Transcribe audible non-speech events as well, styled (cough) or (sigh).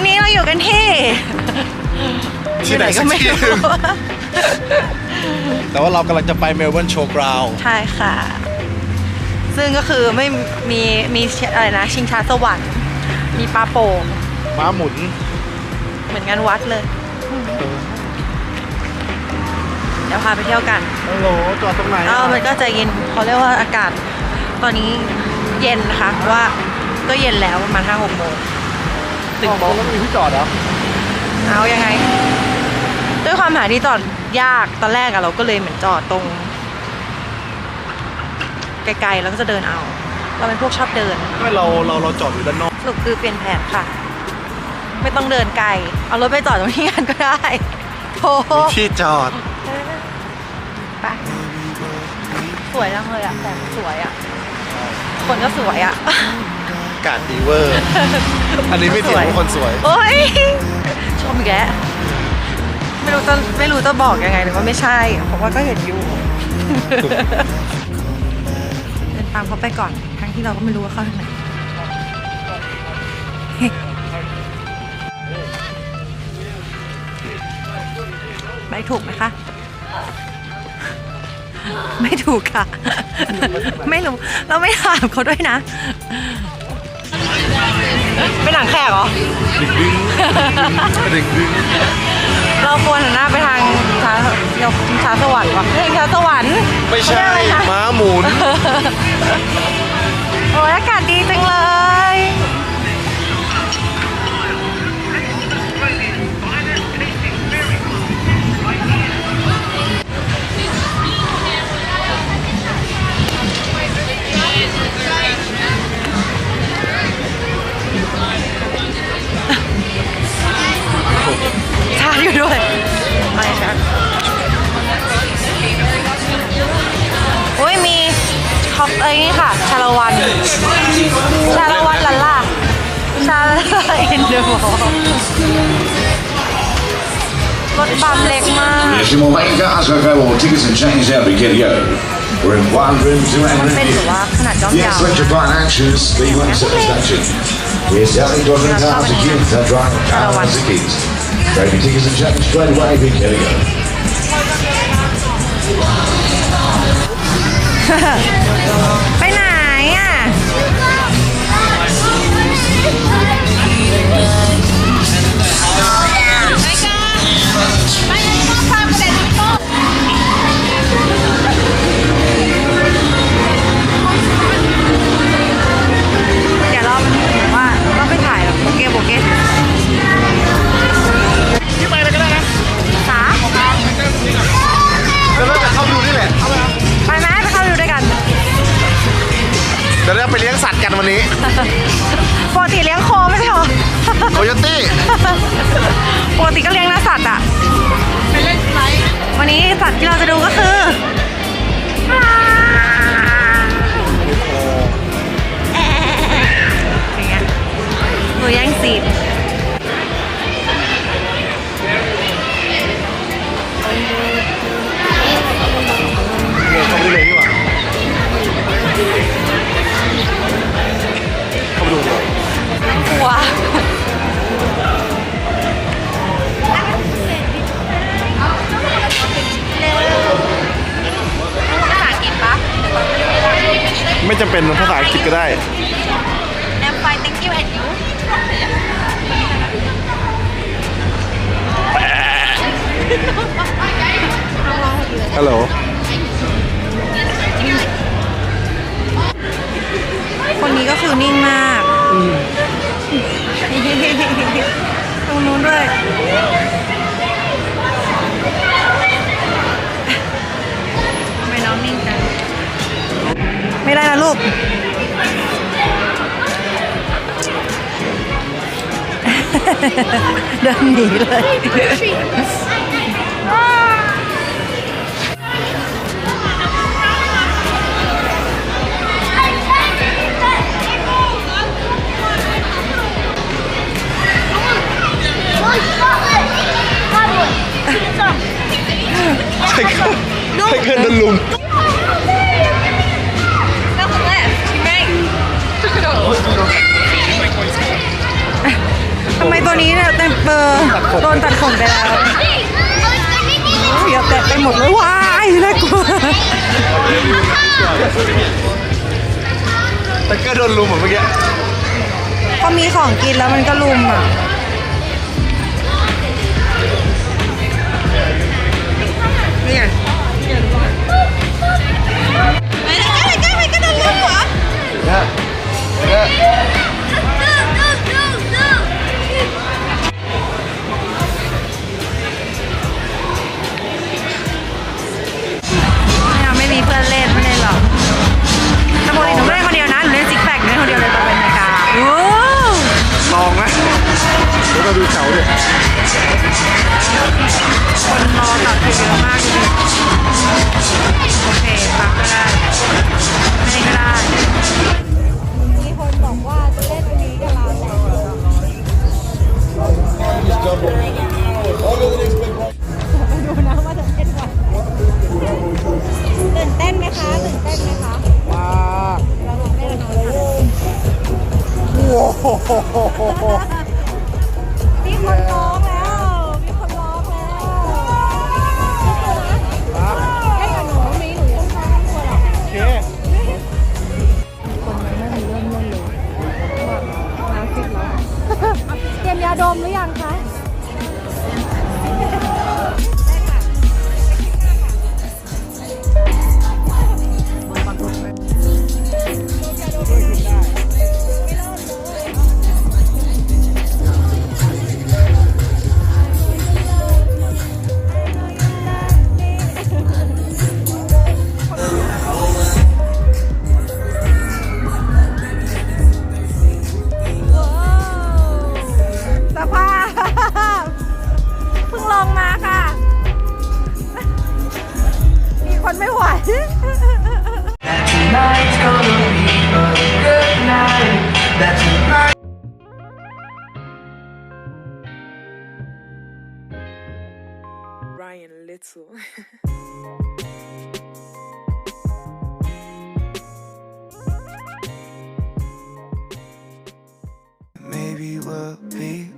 วันนี้เราอยู่กันที่ที่ไหนสักที่หนึ่งแต่ว่าเรากำลังจะไปเมลเบิร์นโชว์กราวใช่ค่ะ ซึ่งก็คือไม่มีมีอะไรนะ ชิงช้าสวรรค์มีปลาโป่งม้าหมุน เหมือนงานวัดเลย เดี๋ยวพาไปเที่ยวกันฮัลโหลจอดตรงไหนเออมันก็จะเย็นเขาเรียกว่าอากาศ ตอนนี้เย็นนะคะเพราะว่าก็เย็นแล้วประมาณห้าหกโมง ถึงอ๋อโมงแล้วมีที่จอดเหรอเอายังไง ด้วยความหาที่จอดยากตอนแรกอะเราก็เลยเหมือนจอดตรง ไกลๆแล้วก็จะเดินเอา เราเป็นพวกชอบเดิน ไม่เราเราเราจอดอยู่ด้านนอกสรุปคือเปลี่ยนแผนค่ะ ไม่ต้องเดินไกล เอารถไปจอดตรงที่งานก็ได้โอ้โหมีที่จอดไปสวยจังเลยอะแต่สวยอะคนก็สวยอะอา กาศดีเวอร์ อันนี้ไม่เถียงว่าคนสวย โอ้ยชมอีกแกไม่รู้จะไม่รู้จะบอกยังไงหรือว่าไม่ใช่เพราะว่าก็เห็นอยู่เดินตามเขาไปก่อน ทั้งที่เราก็ไม่รู้ว่าเขาทางไหนไม่ถูกไหมคะ ไม่ถูกค่ะ ไม่รู้ เราไม่ถามเขาด้วยนะ เป็นหนังแขกเหรอดึงดึงดึงดึงเราควรหันหน้าไปทางช้าเดี๋ยวช้าสวรรค์วะเฮ้ยช้าสวรรค์ไม่ใช่เขาเรียกอะไรนะม้าหมุน โอ้ยอากาศดีจังเลย ท็อปเอ้ยนี่ค่ะชาละวันชาละวันลันล่าชาละอินเดอร์รถบัมเล็กมาก Yes, more like guys gotta go all tickets and change out to get go. We're in one room, two มัน and เป็นแบบว่าขนาดย่อม Yes, ยาว electrifying actions, the one satisfaction. Yes, only doesn't have the kids, that's right, cars the kids. Grab your tickets and change straight away, big go. ไปไหนอะ กันวันนี้ปกติเลี้ยงโคไม่ใช่หรอโคโยตี้ปกติก็เลี้ยงนะสัตว์อะไปเล่นไลวันนี้สัตว์ที่เราจะดูก็คืออย่างเงี้ยหนูแย่งซีน อังกฤษก็ได้ I'm fine thank you and you ฮัลโหล คนนี้ก็คือนิ่งมากตรงนู้นด้วย ทำไมน้องนิ่งจัง ไม่ได้นะลูก เดินหนีเเนี่ยเต็มเบอร์โดนตัดขนไปแล้วเสียแตะไปหมดเลยว้ายน่ากลัวแต่ก็โดนลุมเหมือนเมื่อกี้พอมีของกินแล้วมันก็ลุมอะนี่ไงเนี่ย คนรอต่อคิวเยอะมากจริงโอเคปักก็ได้ ไม่ได้ก็ได้ มีคนบอกว่าจะเล่นอันนี้กับเราดูนะว่าจะเล่นวันตื่นเต้นไหมคะ ตื่นเต้นไหมคะมาเราลองเล่นกันหน่อยค่ะ โอ้โห Ryan Little. (laughs) Maybe we'll be